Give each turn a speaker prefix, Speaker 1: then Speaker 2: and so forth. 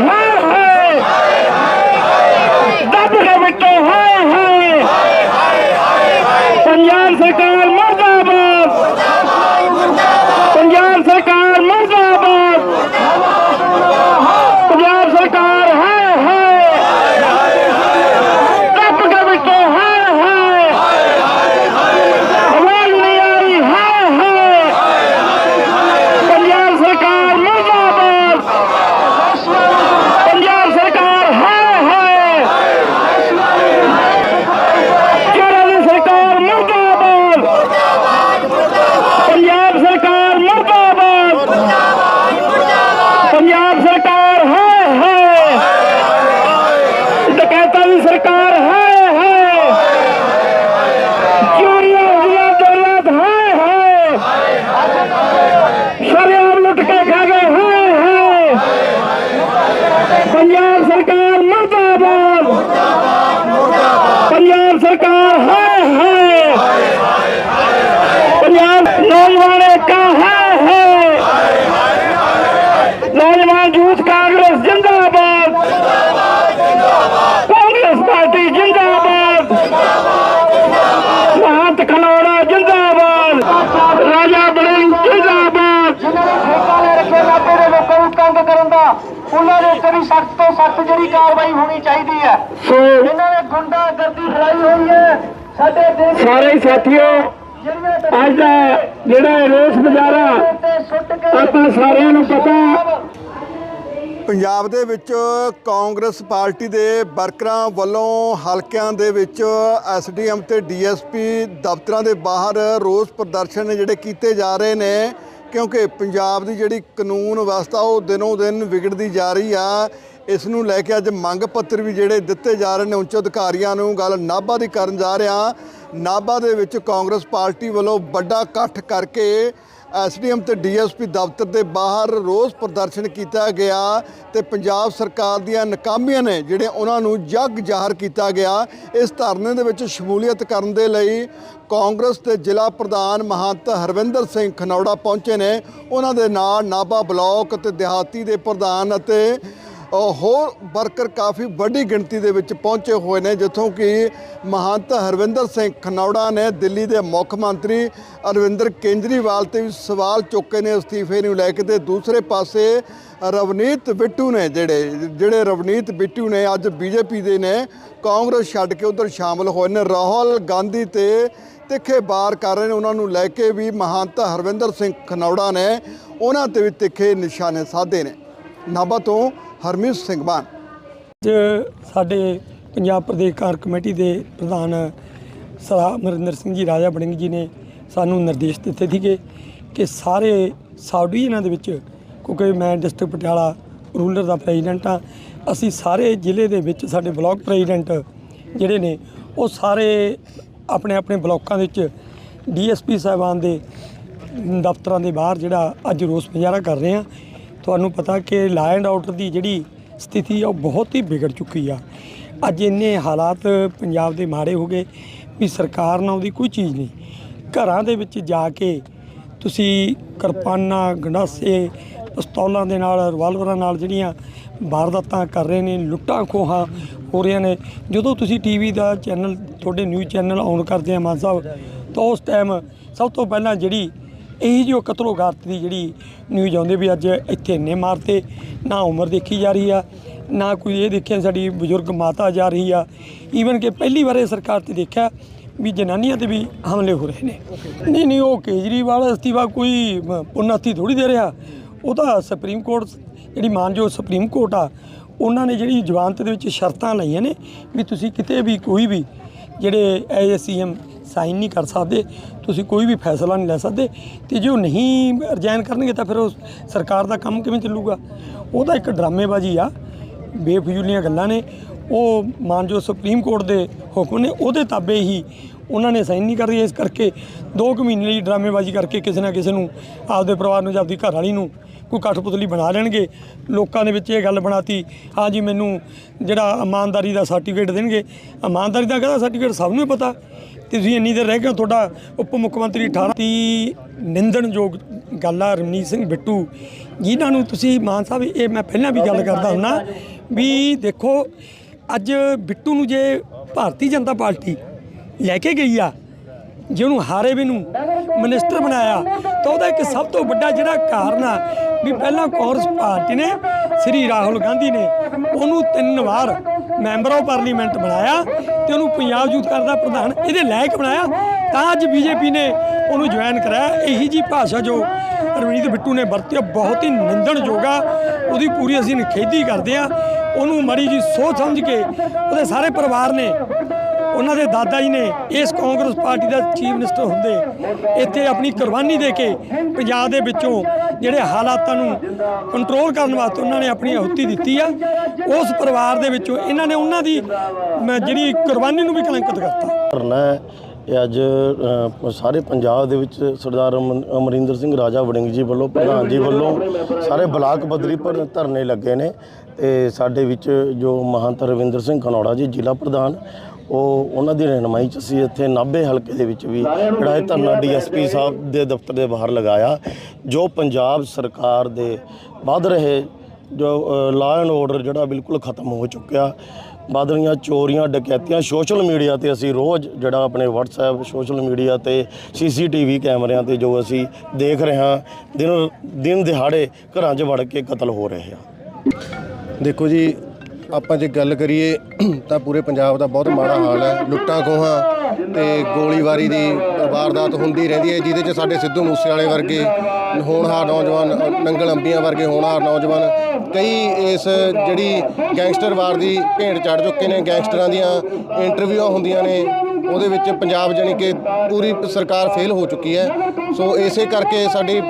Speaker 1: ਹਾਏ ਹਾਏ ਦੱਬ ਕੇ ਵਿੱਚੋਂ ਹਾਏ ਹਾਏ ਪੰਜਾਬ ਸਰਕਾਰ ਮਰਦਾਬਾਦ ਪੰਜਾਬ ਸਰਕਾਰ ਮਰਦਾਬਾਦ ਪੰਜਾਬ ਸਰਕਾਰ ਹਾਏ ਹਾਏ ਦੱਬ ਕੇ ਵਿੱਚੋਂ ਹਾਏ ਹਾਏ ਆਵਾਜ਼ ਨਹੀਂ ਆ ਰਹੀ ਹਾਏ ਹਾਏ ਪੰਜਾਬ ਸਰਕਾਰ ਮਰਦਾਬਾਦ ਪੰਜਾਬ ਸਰਕਾਰ ਹਾਏ ਹਾਏ ਕੇਰਲ ਦੀ ਸਰਕਾਰ ਮਰਦਾਬਾਦ ਪੰਜਾਬ ਸਰਕਾਰ ਮਰਦਾਬਾਦ ਪੰਜਾਬ ਸਰਕਾਰ ਹਾਏ ਹਾਏ ਡਕੈਤਾਂ ਦੀ ਸਰਕਾਰ ਹਾਏ ਹਾਏ ਚੋਰੀਆਂ ਹੋਈਆਂ ਦੌਲਤ ਹਾਏ ਹਾਏ ਸ਼ਰਿਆਮ ਲੁੱਟ ਕੇ ਖਾ ਗਏ ਹਾਏ ਹਾਏ ਪੰਜਾਬ ਸਰਕਾਰ ਮਰਦਾਬਾਦ ਪੰਜਾਬ ਸਰਕਾਰ ਹਾਏ ਹਾਏ ਪੰਜਾਬ ਨੌਜਵਾਨ ਏਕਾ ਹਾਏ ਹਾਏ ਨੌਜਵਾਨ ਯੂਥ ਕਾਂਗਰਸ ਜਿੰਦਾਬਾਦ ਕਾਂਗਰਸ ਪਾਰਟੀ ਜਿੰਦਾਬਾਦ ਮਹੰਤ ਖਨੌੜਾ ਜਿੰਦਾਬਾਦ ਰਾਜਾ ਬੜਿੰਗ ਜਿੰਦਾਬਾਦ
Speaker 2: ਠੇਕਾ ਲੈ ਰੱਖੇ ਨਾਪੇ ਦੇ ਲੋਕਾਂ ਨੂੰ ਤੰਗ ਕਰਨ ਦਾ ਉਹਨਾਂ ਦੇ ਉੱਤੇ ਵੀ ਸਖਤ ਜਿਹੜੀ ਕਾਰਵਾਈ ਹੋਣੀ ਚਾਹੀਦੀ ਹੈ।
Speaker 1: ਸੋ
Speaker 2: ਇਹਨਾਂ ਨੇ ਗੁੰਡਾਗਰਦੀ ਫੈਲਾਈ ਹੋਈ ਹੈ। ਸਾਡੇ ਦੇਸ਼
Speaker 1: ਸਾਰੇ ਸਾਥੀਓ ਅੱਜ ਦਾ ਜਿਹੜਾ ਇਹ ਰੋਸ
Speaker 2: ਕੇ
Speaker 1: ਆਪਾਂ ਸਾਰਿਆਂ ਨੂੰ ਪਤਾ
Speaker 3: ਪੰਜਾਬ ਦੇ ਵਿੱਚ ਕਾਂਗਰਸ ਪਾਰਟੀ ਦੇ ਵਰਕਰਾਂ ਵੱਲੋਂ ਹਲਕਿਆਂ ਦੇ ਵਿੱਚ ਐਸਡੀਐਮ ਤੇ ਡੀਐਸਪੀ ਦਫ਼ਤਰਾਂ ਦੇ ਬਾਹਰ ਰੋਸ ਪ੍ਰਦਰਸ਼ਨ ਜਿਹੜੇ ਕੀਤੇ ਜਾ ਰਹੇ ਨੇ ਕਿਉਂਕਿ ਪੰਜਾਬ ਦੀ ਜਿਹੜੀ ਕਾਨੂੰਨ ਵਿਵਸਥਾ ਉਹ ਦਿਨੋਂ ਦਿਨ ਵਿਗੜਦੀ ਜਾ ਰਹੀ ਆ। ਇਸ ਨੂੰ ਲੈ ਕੇ ਅੱਜ ਮੰਗ ਪੱਤਰ ਵੀ ਜਿਹੜੇ ਦਿੱਤੇ ਜਾ ਰਹੇ ਨੇ, ਉੱਚ ਅਧਿਕਾਰੀਆਂ ਨੂੰ ਗੱਲ ਨਾਭਾ ਦੀ ਕਰਨ ਜਾ ਰਿਹਾ। ਨਾਭਾ ਦੇ ਵਿੱਚ ਕਾਂਗਰਸ ਪਾਰਟੀ ਵੱਲੋਂ ਵੱਡਾ ਇਕੱਠ ਕਰਕੇ ਐਸਡੀਐਮ ਤੇ ਡੀਐਸਪੀ ਦਫ਼ਤਰ ਦੇ ਬਾਹਰ ਰੋਸ ਪ੍ਰਦਰਸ਼ਨ ਕੀਤਾ ਗਿਆ ਤੇ ਪੰਜਾਬ ਸਰਕਾਰ ਦੀਆਂ ਨਾਕਾਮੀਆਂ ਨੇ ਜਿਹੜੇ ਉਹਨਾਂ ਨੂੰ ਜੱਗ ਜ਼ਾਹਰ ਕੀਤਾ ਗਿਆ, ਇਸ ਧਰਨੇ ਦੇ ਵਿੱਚ ਸ਼ਮੂਲੀਅਤ ਕਰਨ ਦੇ ਲਈ ਕਾਂਗਰਸ ਦੇ ਜ਼ਿਲ੍ਹਾ ਪ੍ਰਧਾਨ ਮਹੰਤ ਹਰਵਿੰਦਰ ਸਿੰਘ ਖਨੌੜਾ ਪਹੁੰਚੇ ਨੇ। ਉਹਨਾਂ ਦੇ ਨਾਲ ਨਾਭਾ ਬਲਾਕ ਤੇ ਦਿਹਾਤੀ ਦੇ ਪ੍ਰਧਾਨ ਅਤੇ ਹੋਰ ਵਰਕਰ ਕਾਫੀ ਵੱਡੀ ਗਿਣਤੀ ਦੇ ਵਿੱਚ ਪਹੁੰਚੇ ਹੋਏ ਨੇ, ਜਿੱਥੋਂ ਕਿ ਮਹੰਤ ਹਰਵਿੰਦਰ ਸਿੰਘ ਖਨੌੜਾ ਨੇ ਦਿੱਲੀ ਦੇ ਮੁੱਖ ਮੰਤਰੀ ਅਰਵਿੰਦਰ ਕੇਜਰੀਵਾਲ ਤੇ ਵੀ ਸਵਾਲ ਚੁੱਕੇ ਨੇ, ਅਸਤੀਫੇ ਨੂੰ ਲੈ ਕੇ ਤੇ ਦੂਸਰੇ ਪਾਸੇ ਰਵਨੀਤ ਬਿੱਟੂ ਨੇ ਜਿਹੜੇ ਜਿਹੜੇ ਰਵਨੀਤ ਬਿੱਟੂ ਨੇ ਅੱਜ ਬੀਜੇਪੀ ਦੇ ਨੇ, ਕਾਂਗਰਸ ਛੱਡ ਕੇ ਉਧਰ ਸ਼ਾਮਲ ਹੋਏ ਨੇ। ਰਾਹੁਲ ਗਾਂਧੀ ਤੇ ਤਿੱਖੇ ਬਾਰ ਕਰ ਰਹੇ ਨੇ, ਉਹਨਾਂ ਨੂੰ ਲੈ ਕੇ ਵੀ ਮਹੰਤ ਹਰਵਿੰਦਰ ਸਿੰਘ ਖਨੌੜਾ ਨੇ, ਉਹਨਾਂ ਤੇ ਵੀ ਤਿੱਖੇ ਨਿਸ਼ਾਨੇ ਸਾਧੇ ਨੇ। ਨਾਭਾ ਤੋਂ ਹਰਮੀਤ ਸਿੰਘ ਮਾਨ।
Speaker 4: ਅੱਜ ਸਾਡੇ ਪੰਜਾਬ ਪ੍ਰਦੇਸ਼ ਕਾਰ ਕਮੇਟੀ ਦੇ ਪ੍ਰਧਾਨ ਸਰਦਾਰ ਅਮਰਿੰਦਰ ਸਿੰਘ ਜੀ, ਰਾਜਾ ਬੜਿੰਗ ਜੀ ਨੇ ਸਾਨੂੰ ਨਿਰਦੇਸ਼ ਦਿੱਤੇ ਸੀਗੇ ਕਿ ਸਾਰੇ ਸਬ ਡਿਵੀਜ਼ਨਾਂ ਦੇ ਵਿੱਚ, ਕਿਉਂਕਿ ਮੈਂ ਡਿਸਟ੍ਰਿਕਟ ਪਟਿਆਲਾ ਰੂਲਰ ਦਾ ਪ੍ਰੈਜ਼ੀਡੈਂਟ ਆ ਅਸੀਂ ਸਾਰੇ ਜ਼ਿਲ੍ਹੇ ਦੇ ਵਿੱਚ ਸਾਡੇ ਬਲਾਕ ਪ੍ਰੈਜ਼ੀਡੈਂਟ ਜਿਹੜੇ ਨੇ, ਉਹ ਸਾਰੇ ਆਪਣੇ ਆਪਣੇ ਬਲਾਕਾਂ ਦੇ ਵਿੱਚ ਡੀਐਸਪੀ ਸਾਹਿਬਾਨ ਦੇ ਦਫ਼ਤਰਾਂ ਦੇ ਬਾਹਰ ਜਿਹੜਾ ਅੱਜ ਰੋਸ ਮੁਜ਼ਾਹਰਾ ਕਰ ਰਹੇ ਆ ਤੁਹਾਨੂੰ ਪਤਾ ਕਿ ਲਾ ਐਂਡ ਆਰਡਰ ਦੀ ਜਿਹੜੀ ਸਥਿਤੀ ਆ, ਉਹ ਬਹੁਤ ਹੀ ਵਿਗੜ ਚੁੱਕੀ ਆ। ਅੱਜ ਇੰਨੇ ਹਾਲਾਤ ਪੰਜਾਬ ਦੇ ਮਾੜੇ ਹੋ ਗਏ ਵੀ ਸਰਕਾਰ ਨਾਲ ਉਹਦੀ ਕੋਈ ਚੀਜ਼ ਨਹੀਂ। ਘਰਾਂ ਦੇ ਵਿੱਚ ਜਾ ਕੇ ਤੁਸੀਂ ਕਿਰਪਾਨਾਂ, ਗੰਡਾਸੇ, ਪਿਸਤੌਲਾਂ ਦੇ ਨਾਲ ਰਿਵਾਲਵਰਾਂ ਨਾਲ ਜਿਹੜੀਆਂ ਵਾਰਦਾਤਾਂ ਕਰ ਰਹੇ ਨੇ, ਲੁੱਟਾਂ ਖੋਹਾਂ ਹੋ ਰਹੀਆਂ ਨੇ, ਜਦੋਂ ਤੁਸੀਂ ਟੀਵੀ ਦਾ ਚੈਨਲ ਤੁਹਾਡੇ ਨਿਊਜ਼ ਚੈਨਲ ਔਨ ਕਰਦੇ ਆ ਮਾਨ ਸਾਹਿਬ, ਤਾਂ ਉਸ ਟਾਈਮ ਸਭ ਤੋਂ ਪਹਿਲਾਂ ਜਿਹੜੀ ਇਹੀ ਜੋ ਕਤਲੋਗਾਰਤ ਦੀ ਜਿਹੜੀ ਨਿਊਜ਼ ਆਉਂਦੀ ਵੀ ਅੱਜ ਇੱਥੇ ਇੰਨੇ ਮਾਰਤੇ, ਨਾ ਉਮਰ ਦੇਖੀ ਜਾ ਰਹੀ ਆ, ਨਾ ਕੋਈ ਇਹ ਦੇਖਿਆ ਸਾਡੀ ਬਜ਼ੁਰਗ ਮਾਤਾ ਜਾ ਰਹੀ ਆ। ਈਵਨ ਕਿ ਪਹਿਲੀ ਵਾਰ ਇਹ ਸਰਕਾਰ ਤੇ ਦੇਖਿਆ ਵੀ ਜਨਾਨੀਆਂ ਤੇ ਵੀ ਹਮਲੇ ਹੋ ਰਹੇ ਨੇ। ਨਹੀਂ ਨਹੀਂ, ਉਹ ਕੇਜਰੀਵਾਲ, ਅਸਤੀਫਾ ਕੋਈ ਮ- ਪੁਨਰਤੀ ਥੋੜੀ ਦੇ ਰਿਹਾ। ਉਹ ਤਾਂ ਸੁਪਰੀਮ ਕੋਰਟ ਜਿਹੜੀ ਮਾਨਯੋਗ ਸੁਪਰੀਮ ਕੋਰਟ ਆ, ਉਹਨਾਂ ਨੇ ਜਿਹੜੀ ਜ਼ਮਾਨਤ ਦੇ ਵਿੱਚ ਸ਼ਰਤਾਂ ਲਾਈਆਂ ਨੇ ਵੀ ਤੁਸੀਂ ਕਿਤੇ ਵੀ ਕੋਈ ਵੀ ਜਿਹੜੇ ਐਸਸੀਐਮ ਸਾਈਨ ਨਹੀਂ ਕਰ ਸਕਦੇ, ਤੁਸੀਂ ਕੋਈ ਵੀ ਫੈਸਲਾ ਨਹੀਂ ਲੈ ਸਕਦੇ, ਤੇ ਜੇ ਉਹ ਨਹੀਂ ਰਿਜ਼ਾਈਨ ਕਰਨਗੇ ਤਾਂ ਫਿਰ ਉਹ ਸਰਕਾਰ ਦਾ ਕੰਮ ਕਿਵੇਂ ਚੱਲੂਗਾ? ਉਹਦਾ ਇੱਕ ਡਰਾਮੇਬਾਜ਼ੀ ਆ, ਬੇਫਜ਼ੂਲੀਆਂ ਗੱਲਾਂ ਨੇ, ਉਹ ਮਾਨਯੋਗ ਸੁਪਰੀਮ ਕੋਰਟ ਦੇ ਹੁਕਮ ਨੇ, ਉਹਦੇ ਤਾਬੇ ਹੀ ਉਹਨਾਂ ਨੇ ਸਾਈਨ ਨਹੀਂ ਕਰ ਰਹੀ, ਇਸ ਕਰਕੇ 2 ਕੁ ਮਹੀਨੇ ਲਈ ਡਰਾਮੇਬਾਜ਼ੀ ਕਰਕੇ ਕਿਸੇ ਨਾ ਕਿਸੇ ਨੂੰ ਆਪਦੇ ਪਰਿਵਾਰ ਨੂੰ ਜਾਂ ਆਪਦੀ ਘਰ ਵਾਲੀ ਨੂੰ ਕੋਈ ਕਠਪੁਤਲੀ ਬਣਾ ਲੈਣਗੇ। ਲੋਕਾਂ ਦੇ ਵਿੱਚ ਇਹ ਗੱਲ ਬਣਾਤੀ ਹਾਂ ਜੀ ਮੈਨੂੰ ਜਿਹੜਾ ਇਮਾਨਦਾਰੀ ਦਾ ਸਰਟੀਫਿਕੇਟ ਦੇਣਗੇ, ਇਮਾਨਦਾਰੀ ਦਾ ਕਹਿੰਦਾ ਸਰਟੀਫਿਕੇਟ ਸਭ ਨੂੰ ਪਤਾ। ਤੁਸੀਂ ਇੰਨੀ ਦੇਰ ਰਹਿ ਗਏ ਹੋ, ਤੁਹਾਡਾ ਉਪ ਮੁੱਖ ਮੰਤਰੀ 18 ਦੀ ਨਿੰਦਣਯੋਗ ਗੱਲ ਆ ਰਮਨੀਤ ਸਿੰਘ ਬਿੱਟੂ। ਜਿਨ੍ਹਾਂ ਨੂੰ ਤੁਸੀਂ ਮਾਨ ਸਾਹਿਬ ਇਹ ਮੈਂ ਪਹਿਲਾਂ ਵੀ ਗੱਲ ਕਰਦਾ ਹੁੰਨਾ ਵੀ ਦੇਖੋ ਅੱਜ ਬਿੱਟੂ ਨੂੰ ਜੇ ਭਾਰਤੀ ਜਨਤਾ ਪਾਰਟੀ ਲੈ ਕੇ ਗਈ ਆ ਜੇ ਉਹਨੂੰ ਹਾਰੇ ਵੀ ਨੂੰ ਮਨਿਸਟਰ ਬਣਾਇਆ ਤਾਂ ਉਹਦਾ ਇੱਕ ਸਭ ਤੋਂ ਵੱਡਾ ਜਿਹੜਾ ਕਾਰਨ ਆ ਵੀ ਪਹਿਲਾਂ ਕਾਂਗਰਸ ਪਾਰਟੀ ਨੇ ਸ੍ਰੀ ਰਾਹੁਲ ਗਾਂਧੀ ਨੇ ਉਹਨੂੰ ਤਿੰਨ ਵਾਰ ਮੈਂਬਰ ਆਫ ਪਾਰਲੀਮੈਂਟ ਬਣਾਇਆ ਤੇ ਉਹਨੂੰ ਪੰਜਾਬ ਯੂਥ ਕਰਦਾ ਪ੍ਰਧਾਨ ਇਹਦੇ ਲਾਇਕ ਬਣਾਇਆ। ਤਾਂ ਅੱਜ ਬੀਜੇਪੀ ਨੇ ਉਹਨੂੰ ਜੁਆਇਨ ਕਰਾਇਆ। ਇਹੀ ਜੀ ਭਾਸ਼ਾ ਜੋ ਰਵਨੀਤ ਬਿੱਟੂ ਨੇ ਵਰਤੀ ਆ, ਬਹੁਤ ਹੀ ਨਿੰਦਣਯੋਗ। ਆ ਉਹਦੀ ਪੂਰੀ ਅਸੀਂ ਨਿਖੇਧੀ ਕਰਦੇ ਆ ਉਹਨੂੰ ਮੜੀ ਜੀ ਸੋਚ ਸਮਝ ਕੇ ਉਹਦੇ ਸਾਰੇ ਪਰਿਵਾਰ ਨੇ ਉਹਨਾਂ ਦੇ ਦਾਦਾ ਜੀ ਨੇ ਇਸ ਕਾਂਗਰਸ ਪਾਰਟੀ ਦਾ ਚੀਫ ਮਿਨਿਸਟਰ ਹੁੰਦੇ ਇੱਥੇ ਆਪਣੀ ਕੁਰਬਾਨੀ ਦੇ ਕੇ ਪੰਜਾਬ ਦੇ ਵਿੱਚੋਂ ਜਿਹੜੇ ਹਾਲਾਤਾਂ ਨੂੰ ਕੰਟਰੋਲ ਕਰਨ ਵਾਸਤੇ ਉਹਨਾਂ ਨੇ ਆਪਣੀ ਆਹੁਤੀ ਦਿੱਤੀ ਆ। ਉਸ ਪਰਿਵਾਰ ਦੇ ਵਿੱਚੋਂ ਇਹਨਾਂ ਨੇ ਉਹਨਾਂ ਦੀ ਜਿਹੜੀ ਕੁਰਬਾਨੀ ਨੂੰ ਵੀ ਕਲੰਕਿਤ ਕਰਤਾ।
Speaker 5: ਧਰਨਾ ਇਹ ਅੱਜ ਸਾਰੇ ਪੰਜਾਬ ਦੇ ਵਿੱਚ ਸਰਦਾਰ ਅਮਨ- ਅਮਰਿੰਦਰ ਸਿੰਘ ਰਾਜਾ ਵੜਿੰਗ ਜੀ ਵੱਲੋਂ, ਪ੍ਰਧਾਨ ਜੀ ਵੱਲੋਂ ਸਾਰੇ ਬਲਾਕ ਪੱਧਰੀ ਪਰ ਧਰਨੇ ਲੱਗੇ ਨੇ ਤੇ ਸਾਡੇ ਵਿੱਚ ਜੋ ਮਹੰਤ ਰਵਿੰਦਰ ਸਿੰਘ ਖਨੌੜਾ ਜੀ ਜ਼ਿਲ੍ਹਾ ਪ੍ਰਧਾਨ ਉਹ ਉਹਨਾਂ ਦੀ ਰਹਿਨਮਾਈ ਚ ਅਸੀਂ ਇੱਥੇ ਨਾਭੇ ਹਲਕੇ ਦੇ ਵਿੱਚ ਵੀ ਜਿਹੜਾ ਇਹ ਧਰਨਾ ਡੀਐਸਪੀ ਸਾਹਿਬ ਦੇ ਦਫ਼ਤਰ ਦੇ ਬਾਹਰ ਲਗਾਇਆ ਜੋ ਪੰਜਾਬ ਸਰਕਾਰ ਦੇ ਵੱਧ ਰਹੇ ਜੋ ਲਾਅ ਐਂਡ ਆਰਡਰ ਜਿਹੜਾ ਬਿਲਕੁਲ ਖਤਮ ਹੋ ਚੁੱਕਿਆ। ਵੱਧ ਰਹੀਆਂ ਚੋਰੀਆਂ ਡਕੈਤੀਆਂ ਸੋਸ਼ਲ ਮੀਡੀਆ ਤੇ ਅਸੀਂ ਰੋਜ਼ ਜਿਹੜਾ ਆਪਣੇ WhatsApp ਸੋਸ਼ਲ ਮੀਡੀਆ ਤੇ CCTV ਕੈਮਰਿਆਂ ਤੇ ਜੋ ਅਸੀਂ ਦੇਖ ਰਹੇ ਹਾਂ ਦਿਨ ਦਿਨ ਦਿਹਾੜੇ ਘਰਾਂ 'ਚ ਵੜ ਕੇ ਕਤਲ ਹੋ ਰਹੇ ਆ।
Speaker 6: ਦੇਖੋ ਜੀ ਆਪਾਂ ਜੇ ਗੱਲ ਕਰੀਏ, ਤਾਂ ਪੂਰੇ ਪੰਜਾਬ ਦਾ ਬਹੁਤ ਮਾੜਾ ਹਾਲ ਹੈ। ਲੁੱਟਾਂ ਖੋਹਾਂ ਤੇ ਗੋਲੀਬਾਰੀ ਦੀ ਵਾਰਦਾਤ ਹੁੰਦੀ ਰਹਿੰਦੀ ਹੈ, ਜਿਹਦੇ 'ਚ ਸਾਡੇ ਸਿੱਧੂ ਮੂਸੇਵਾਲੇ ਵਰਗੇ ਹੋਣਹਾਰ ਨੌਜਵਾਨ, ਨੰਗਲ ਅੰਬੀਆਂ ਵਰਗੇ ਹੋਣਹਾਰ ਨੌਜਵਾਨ, ਕਈ ਇਸ ਜਿਹੜੀ ਗੈਂਗਸਟਰ ਵਾਰ ਦੀ ਭੇਂਟ ਚੜ ਚੁੱਕੇ ਨੇ, ਗੈਂਗਸਟਰਾਂ ਦੀਆਂ ਇੰਟਰਵਿਊਆਂ ਹੁੰਦੀਆਂ ਨੇ, ਉਹਦੇ ਵਿੱਚ ਪੰਜਾਬ ਜਾਣੀ ਕਿ ਪੂਰੀ ਸਰਕਾਰ ਫੇਲ ਹੋ ਚੁੱਕੀ ਹੈ। ਸੋ ਇਸੇ ਕਰਕੇ ਸਾਡੀ